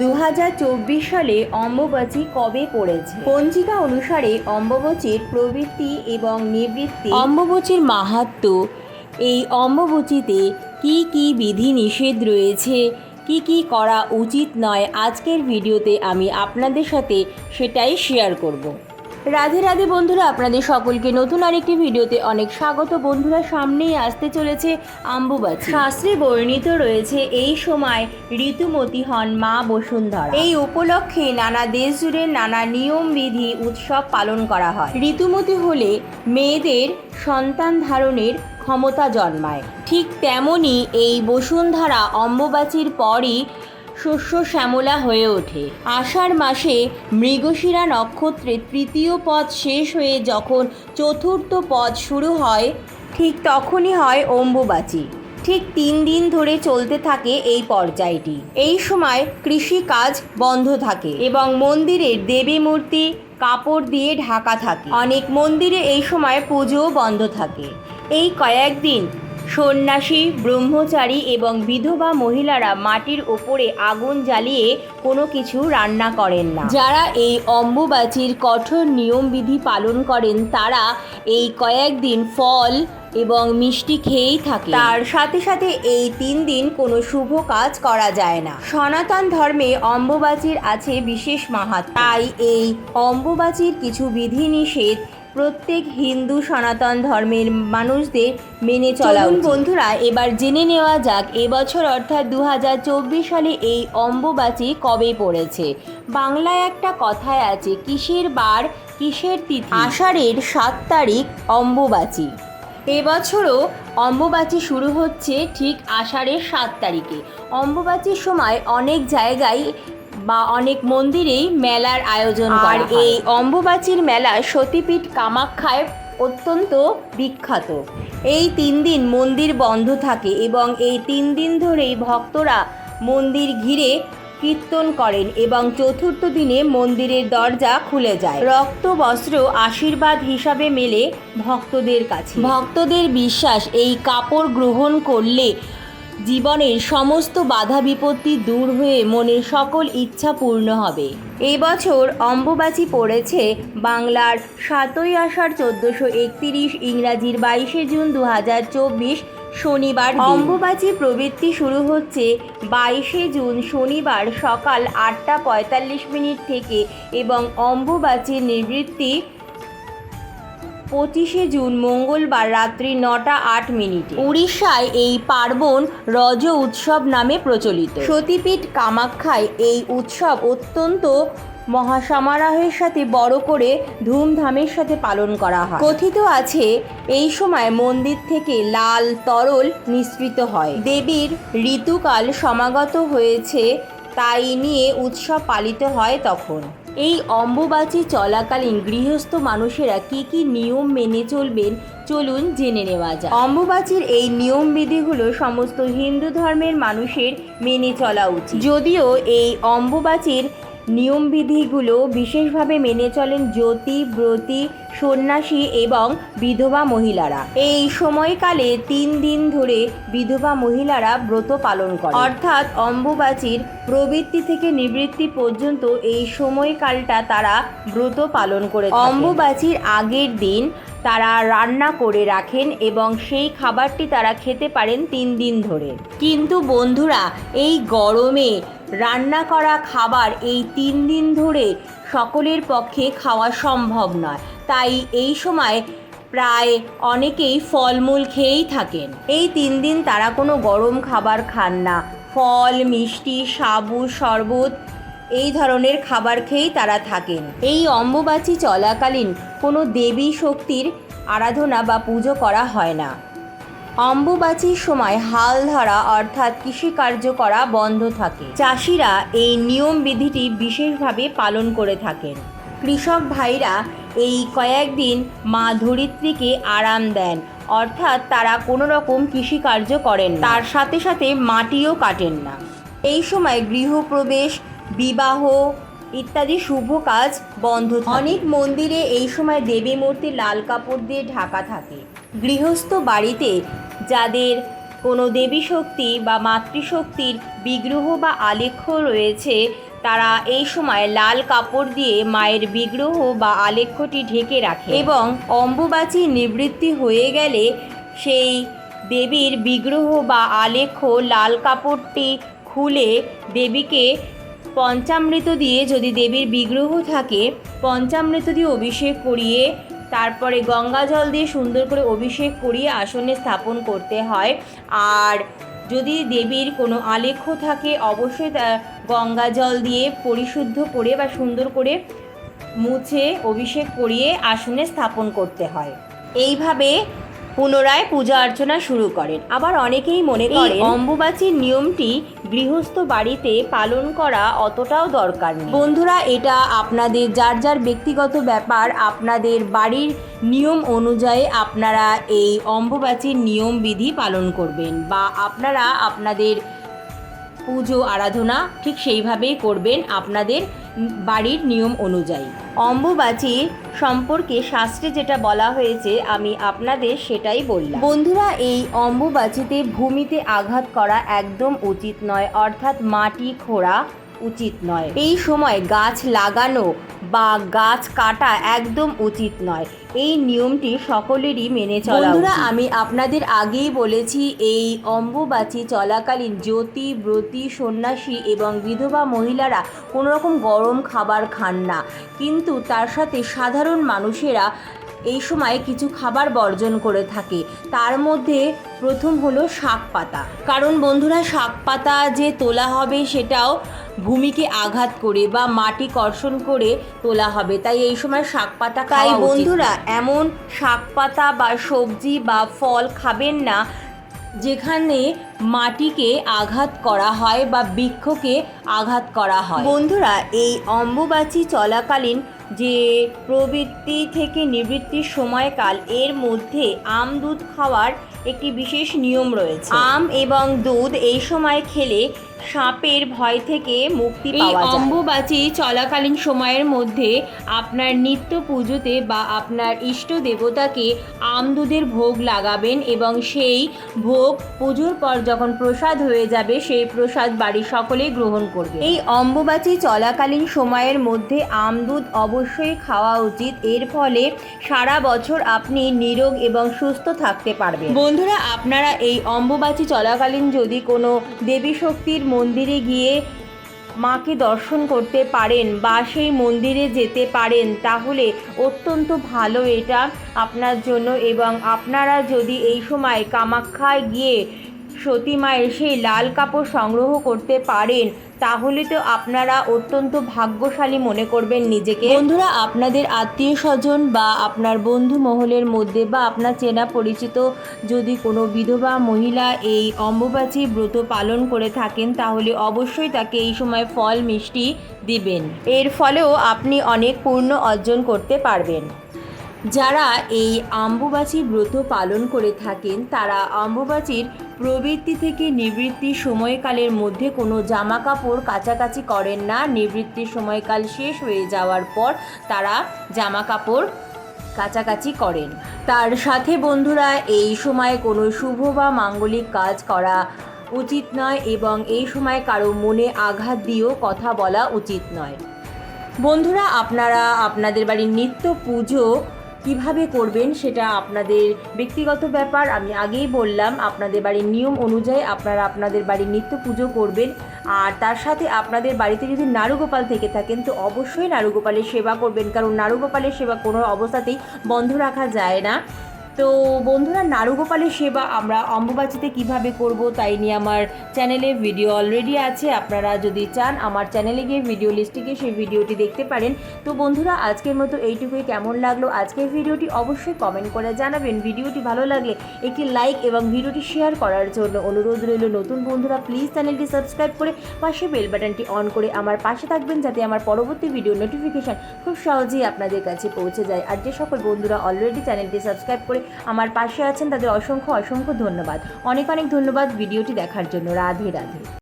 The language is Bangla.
দু হাজার চব্বিশ সালে অম্বুবাচী কবে পড়েছে? পঞ্জিকা অনুসারে অম্বুবাচীর প্রবৃত্তি এবং নিবৃত্তি। অম্বুবাচীর মাহাত্ম, এই অম্বুবাচীতে কি কি বিধি নিষেধ রয়েছে, কি কি করা উচিত নয়, আজকের ভিডিওতে আমি আপনাদের সাথে সেটাই শেয়ার করব। রাধে রাধে বন্ধুরা আপনাদের সকলকে নতুন আরেকটি ভিডিওতে অনেক স্বাগত। বন্ধুরা সামনেই আসতে চলেছে আম্বুবাচী। শাস্ত্রে বর্ণিত রয়েছে এই সময় ঋতুমতি হন মা বসুন্ধরা। এই উপলক্ষে নানা দেশ জুড়ে নানা নিয়ম বিধি উৎসব পালন করা হয়। ঋতুমতি হলে মেয়েদের সন্তান ধারণের ক্ষমতা জন্মায়। ঠিক তেমনি এই বসুন্ধরা অম্বুবাচীর পরই শস্য শ্যামলা হয়ে ওঠে। আষাঢ় মাসে মৃগশিরা নক্ষত্রে তৃতীয় পদ শেষ হয়ে যখন চতুর্থ পদ শুরু হয়, ঠিক তখনই হয় অম্বুবাচী। ঠিক তিন দিন ধরে চলতে থাকে এই পর্যায়টি। এই সময় কৃষি কাজ বন্ধ থাকে এবং মন্দিরের দেবী মূর্তি, কাপড় দিয়ে ঢাকা থাকে। অনেক মন্দিরে এই সময় পুজোও বন্ধ থাকে। এই কয়েকদিন সন্ন্যাসী, ব্রহ্মচারী এবং বিধবা মহিলারা মাটির ওপরে আগুন জ্বালিয়ে কোনো কিছু রান্না করেন না। যারা এই অম্বুবাচীর কঠোর নিয়মবিধি পালন করেন, তারা এই কয়েকদিন ফল এবং মিষ্টি খেয়েই থাকে তার সাথে সাথে এই তিন দিন কোনো শুভ কাজ করা যায় না। সনাতন ধর্মে অম্বুবাচীর আছে বিশেষ মাহাত্ম তাই এই অম্বুবাচীর কিছু বিধি নিষেধ প্রত্যেক হিন্দু সনাতন ধর্মের মানুষদের মেনে চলা বন্ধুরা এবার জেনে নেওয়া যাক এবছর অর্থাৎ দু হাজার চব্বিশ সালে এই অম্বুবাচী কবে পড়েছে? বাংলায় একটা কথায় আছে কিসের বার কিসের তিথি? আষাঢ়ের সাত তারিখ অম্বুবাচী। এবছরও অম্বুবাচী শুরু হচ্ছে ঠিক আষাঢ়ের সাত তারিখে। অম্বুবাচীর সময় অনেক জায়গায় বা অনেক মন্দিরেই মেলার আয়োজন আর এই অম্বুবাচীর মেলা সতীপীঠ কামাখ্যায় অত্যন্ত বিখ্যাত। এই তিন দিন মন্দির বন্ধ থাকে এবং এই তিন দিন ধরেই ভক্তরা মন্দির ঘিরে কীর্তন করেন এবং চতুর্থ দিনে মন্দিরের দরজা খুলে যায়। রক্ত বস্ত্র আশীর্বাদ হিসাবে মেলে ভক্তদের কাছে। ভক্তদের বিশ্বাস এই কাপড় গ্রহণ করলে জীবনের সমস্ত বাধা বিপত্তি দূর হয়ে মনের সকল ইচ্ছা পূর্ণ হবে। এই বছর অম্বুবাচী পড়েছে বাংলার সাতই আষাঢ় চোদ্দোশো একতিরিশ ইংরাজির বাইশে জুন দু হাজার চব্বিশ শনিবার অম্বুবাচী প্রবৃত্তি শুরু হচ্ছে বাইশে জুন শনিবার সকাল আটটা পঁয়তাল্লিশ মিনিট থেকে এবং অম্বুবাচীর নিবৃত্তি পঁচিশে জুন মঙ্গলবার রাত্রি নটা আট মিনিটে। উড়িষ্যায় এই পার্বণ রজ উৎসব নামে প্রচলিত। সতীপীঠ কামাখ্যায় এই উৎসব অত্যন্ত মহাসমারোহের সাথে বড় করে ধুমধামের সাথে পালন করা হয়। কথিত আছে, এই সময় মন্দির থেকে লাল তরল নিঃসৃত হয়। দেবীর ঋতুকাল সমাগত হয়েছে, তাই নিয়ে উৎসব পালিত হয় তখন। এই অম্বুবাচী চলাকালীন গৃহস্থ মানুষেরা কি কি নিয়ম মেনে চলবেন, চলুন জেনে নেওয়া যায় অম্বুবাচীর এই নিয়ম বিধিগুলো সমস্ত হিন্দু ধর্মের মানুষের মেনে চলা উচিত। যদিও এই অম্বুবাচীর নিয়মবিধিগুলো বিশেষভাবে মেনে চলেন জ্যোতি, ব্রতী, সন্ন্যাসী এবং বিধবা মহিলারা। এই সময়কালে তিন দিন ধরে বিধবা মহিলারা ব্রত পালন করে অর্থাৎ অম্বুবাচীর প্রবৃত্তি থেকে নিবৃত্তি পর্যন্ত এই সময়কালটা তারা ব্রত পালন করে অম্বুবাচীর আগের দিন তারা রান্না করে রাখেন এবং সেই খাবারটি তারা খেতে পারেন তিন দিন ধরে। কিন্তু বন্ধুরা, এই গরমে রান্না করা খাবার এই তিন দিন ধরে সকলের পক্ষে খাওয়া সম্ভব নয়। তাই এই সময় প্রায় অনেকেই ফলমূল খেয়েই থাকেন। এই তিন দিন তারা কোনো গরম খাবার খান না। ফল, মিষ্টি, সাবু, শরবত এই ধরনের খাবার খেয়েই তারা থাকেন। এই অম্বুবাচী চলাকালীন কোনো দেবী শক্তির আরাধনা বা পুজো করা হয় না। অম্বুবাচীর সময় হাল ধরা অর্থাৎ কৃষিকার্য করা বন্ধ থাকে। চাষিরা এই নিয়ম বিধিটি বিশেষভাবে পালন করে থাকেন। কৃষক ভাইরা এই কয়েকদিন মা ধরিত্রীকে আরাম দেন, অর্থাৎ তারা কোনো রকম কৃষিকার্য করেন তার সাথে সাথে মাটিও কাটেন না। এই সময় গৃহপ্রবেশ বিবাহ ইত্যাদি শুভ কাজ বন্ধ। অনেক মন্দিরে এই সময় দেবী মূর্তি লাল কাপড় দিয়ে ঢাকা থাকে গৃহস্থ বাড়িতে যাদের কোনো দেবী শক্তি বা মাতৃশক্তির বিগ্রহ বা আলেখ্য রয়েছে, তারা এই সময় লাল কাপড় দিয়ে মায়ের বিগ্রহ বা আলেখ্যটি ঢেকে রাখে এবং অম্বুবাচী নিবৃত্তি হয়ে গেলে সেই দেবীর বিগ্রহ বা আলেখ্য লাল কাপড়টি খুলে দেবীকে পঞ্চামৃত দিয়ে যদি দেবীর বিগ্রহ থাকে, পঞ্চামৃত দিয়ে অভিষেক করিয়ে, তারপরে গঙ্গা জল দিয়ে সুন্দর করে অভিষেক করিয়ে আসনে স্থাপন করতে হয়। আর যদি দেবীর কোনো আলেখ্য থাকে, অবশ্যই গঙ্গা জল দিয়ে পরিশুদ্ধ করে বা সুন্দর করে মুছে অভিষেক করিয়ে আসনে স্থাপন করতে হয়। এইভাবে পুনরায় পূজা অর্চনা শুরু করেন। আবার অনেকেই মনে করেন অম্বুবাচীর নিয়মটি গৃহস্থ বাড়িতে পালন করা অতটাও দরকার নেই। বন্ধুরা এটা আপনাদের যার যার ব্যক্তিগত ব্যাপার আপনাদের বাড়ির নিয়ম অনুযায়ী আপনারা এই অম্বুবাচীর নিয়ম বিধি পালন করবেন বা আপনারা আপনাদের পুজো, আরাধনা ঠিক সেইভাবেই করবেন আপনাদের বাড়ির নিয়ম অনুযায়ী। অম্বুবাচী সম্পর্কে শাস্ত্রে যেটা বলা হয়েছে, আমি আপনাদের সেটাই বললাম। বন্ধুরা, এই অম্বুবাচীতে ভূমিতে আঘাত করা একদম উচিত নয়, অর্থাৎ মাটি খোঁড়া উচিত নয়। এই সময় গাছ লাগানো বা গাছ কাটা একদম উচিত নয়। এই নিয়মটি সকলেরই মেনে চলা বন্ধুরা আমি আপনাদের আগেই বলেছি এই অম্বুবাচী চলাকালীন জ্যোতি ব্রতী সন্ন্যাসী এবং বিধবা মহিলারা কোনো রকম গরম খাবার খান না। কিন্তু তার সাথে সাধারণ মানুষেরা এই সময় কিছু খাবার বর্জন করে থাকে। তার মধ্যে প্রথম হলো শাক পাতা কারণ বন্ধুরা শাক পাতা যে তোলা হবে সেটাও ভূমিকে আঘাত করে বা মাটি কর্ষণ করে তোলা হবে। তাই এই সময় শাক পাতা খাই বন্ধুরা এমন শাক পাতা বা সবজি বা ফল খাবেন না যেখানে মাটিকে আঘাত করা হয় বা বৃক্ষকে আঘাত করা হয়। বন্ধুরা এই অম্বুবাচী চলাকালীন যে প্রবৃত্তি থেকে নিবৃত্তির সময়কাল এর মধ্যে আম দুধ খাওয়ার একটি বিশেষ নিয়ম রয়েছে। আম এবং দুধ এই সময় খেলে সাপের ভয় থেকে মুক্তি পাওয়া যায়। অম্বুবাচী চলাকালীন সময়ের মধ্যে আপনার নিত্য পুজোতে বা আপনার ইষ্ট দেবতাকে আম দুধের ভোগ লাগাবেন এবং সেই ভোগ পুজোর পর যখন প্রসাদ হয়ে যাবে সেই প্রসাদ বাড়ির সকলেই গ্রহণ করবে। এই অম্বুবাচী চলাকালীন সময়ের মধ্যে আম দুধ অবশ্যই খাওয়া উচিত। এর ফলে সারা বছর আপনি নিরোগ এবং সুস্থ থাকতে পারবেন। বন্ধুরা আপনারা এই অম্বুবাচী চলাকালীন যদি কোনো দেবী শক্তির মন্দিরে গিয়ে মাকে দর্শন করতে পারেন বা সেই মন্দিরে যেতে পারেন, তাহলে অত্যন্ত ভালো এটা আপনার জন্য এবং আপনারা যদি এই সময় কামাখ্যায় গিয়ে সতী মায়ের সেই লাল কাপড় সংগ্রহ করতে পারেন, তাহলে তো আপনারা অত্যন্ত ভাগ্যশালী মনে করবেন নিজেকে। বন্ধুরা, আপনাদের আত্মীয় স্বজন বা আপনার বন্ধু মহলের মধ্যে বা আপনার চেনা পরিচিত যদি কোনো বিধবা মহিলা এই অম্বুবাচী ব্রত পালন করে থাকেন, তাহলে অবশ্যই তাকে এই সময় ফল মিষ্টি দিবেন। এর ফলেও আপনি অনেক পূর্ণ অর্জন করতে পারবেন। যারা এই অম্বুবাচী ব্রত পালন করে থাকেন, তারা অম্বুবাচীর প্রবৃত্তি থেকে নিবৃত্তির সময়কালের মধ্যে কোনো জামা কাপড় কাচাকাচি করেন না। নিবৃত্তির সময়কাল শেষ হয়ে যাওয়ার পর তারা জামা কাপড় কাচাকাচি করেন। তার সাথে বন্ধুরা, এই সময় কোনো শুভ বা মাঙ্গলিক কাজ করা উচিত নয় এবং এই সময় কারও মনে আঘাত দিয়েও কথা বলা উচিত নয়। বন্ধুরা, আপনারা, আপনাদের বাড়ির নিত্য পুজো কীভাবে করবেন সেটা আপনাদের ব্যক্তিগত ব্যাপার। আমি আগেই বললাম, আপনাদের বাড়ির নিয়ম অনুযায়ী আপনারা আপনাদের বাড়ির নিত্য পুজো করবেন। আর তার সাথে আপনাদের বাড়িতে যদি নারুগোপাল থেকে থাকেন, তো অবশ্যই নারুগোপালের সেবা করবেন। কারণ নারুগোপালের সেবা কোনো অবস্থাতেই বন্ধ রাখা যায় না। তো বন্ধুরা, নারুগোপালের সেবা আমরা অম্বুবাচিতে কীভাবে করব তাই নিয়ে আমার চ্যানেলে ভিডিও অলরেডি আছে। আপনারা যদি চান আমার চ্যানেলে গিয়ে ভিডিও লিস্টে গিয়ে সেই ভিডিওটি দেখতে পারেন। তো বন্ধুরা, আজকের মতো এইটুকুই। কেমন লাগল আজকের ভিডিওটি অবশ্যই কমেন্ট করে জানাবেন। ভিডিওটি ভালো লাগলে একটি লাইক এবং ভিডিওটি শেয়ার করার জন্য অনুরোধ রইল। নতুন বন্ধুরা প্লিজ চ্যানেলটি সাবস্ক্রাইব করে পাশে বেল বাটনটি অন করে আমার পাশে থাকবেন যাতে আমার পরবর্তী ভিডিও নোটিফিকেশান খুব সহজেই আপনাদের কাছে পৌঁছে যায়। আর যে সকল বন্ধুরা অলরেডি চ্যানেলটি সাবস্ক্রাইব করে আমার পাশে আছেন তাদের অসংখ্য অসংখ্য ধন্যবাদ। অনেক অনেক ধন্যবাদ ভিডিওটি দেখার জন্য। রাধে রাধে।